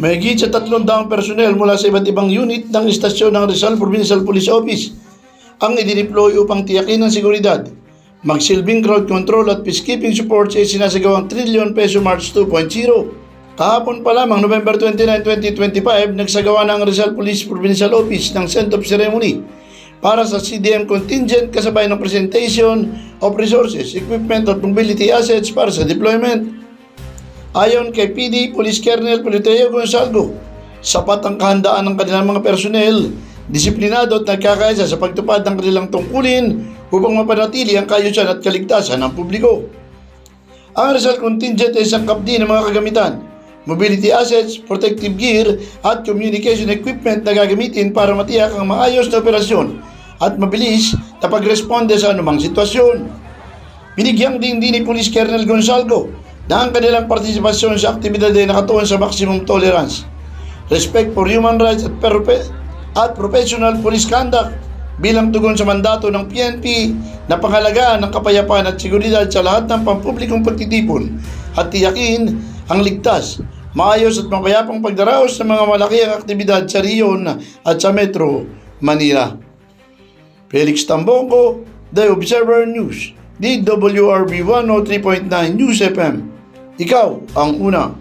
Mahigit sa tatlong daang personel mula sa iba't ibang unit ng istasyon ng Rizal Provincial Police Office ang idineploy upang tiyakin ang seguridad, magsilbing crowd control at peacekeeping support sa sinasagawang trillion peso March 2.0. Kahapon pa lamang November 29, 2025, nagsagawa ng Rizal Police Provincial Office ng Send of Ceremony para sa CDM contingent kasabay ng presentation of resources, equipment at mobility assets para sa deployment. Ayon kay PD Police Colonel Politeo Gonzalgo, sapat ang kahandaan ng kanilang mga personel, disiplinado at nagkakaisa sa pagtupad ng kanilang tungkulin upang mapanatili ang kayusan at kaligtasan ng publiko. Ang Rizal Contingent ay sangkap din ng mga kagamitan, mobility assets, protective gear at communication equipment na gagamitin para matiyak ang maayos na operasyon at mabilis na pagresponde sa anumang sitwasyon. Binigyang din din ni Police Colonel Gonzalgo na ang kanilang partisipasyon sa aktibidad ay nakatuon sa maximum tolerance, respect for human rights at, at professional police conduct bilang tugon sa mandato ng PNP na pangalagaan ng kapayapaan at seguridad sa lahat ng pampublikong pagtitipon at tiyakin ang ligtas, maayos at mapayapang pagdaraos ng mga malaking aktibidad sa Rion at sa Metro Manila. Felix Tambongko, The Observer News, DWRB 103.9 News FM. Ikaw ang una.